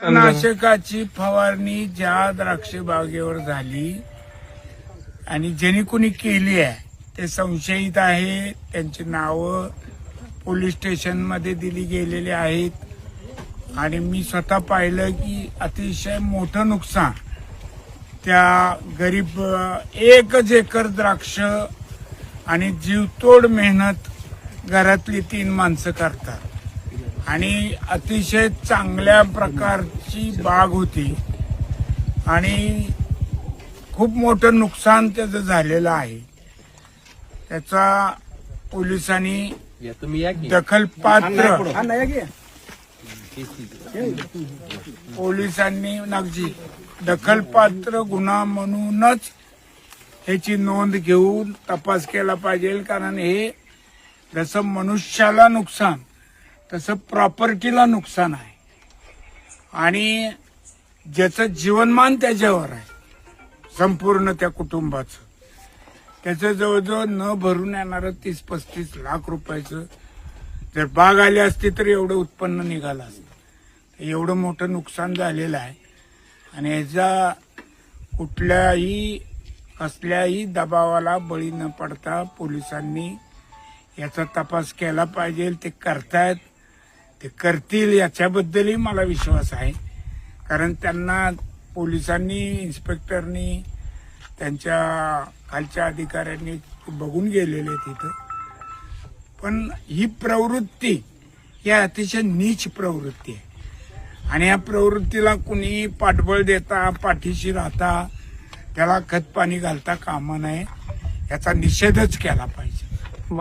नाशकाची फवारणी ज्या द्राक्ष बागेवर झाली आणि ज्यांनी कोणी केली आहे ते संशयित आहे त्यांची नावं पोलीस स्टेशनमध्ये दिली गेलेली आहेत. आणि मी स्वतः पाहिलं की अतिशय मोठं नुकसान. त्या गरीब एकच एकर द्राक्ष आणि जीवतोड मेहनत घरातली तीन माणसं करतात. आणि अतिशय चांगल्या प्रकारची बाग होती. आणि खूप मोठं नुकसान त्याचं झालेलं आहे. त्याचा पोलिसांनी या तुम्ही या की. दखल पात्र पोलिसांनी नगजी दखलपात्र गुन्हा म्हणूनच ह्याची नोंद घेऊन तपास केला पाहिजे कारण हे जसं मनुष्याला नुकसान तसं प्रॉपर्टीला नुकसान आहे. आणि ज्याचं जीवनमान त्याच्यावर आहे. संपूर्ण त्या कुटुंबाचं. त्याचं जवळजवळ न भरून येणारं तीस पस्तीस लाख रुपयाचं जर बाग आली असती तर एवढं उत्पन्न निघालं असतं. एवढं मोठं नुकसान झालेलं आहे. आणि याचा कुठल्याही कसल्याही दबावाला बळी न पडता पोलिसांनी याचा तपास केला पाहिजे ते करतायत. ते करतील याच्याबद्दलही मला विश्वास आहे. कारण त्यांना पोलिसांनी इन्स्पेक्टरनी त्यांच्या खालच्या अधिकाऱ्यांनी बघून गेलेले तिथं पण ही प्रवृत्ती ही अतिशय नीच प्रवृत्ती आहे. आणि या प्रवृत्तीला कुणी पाठबळ देता पाठीशी राहता त्याला खत पाणी घालता कामा नये याचा निषेधच केला पाहिजे.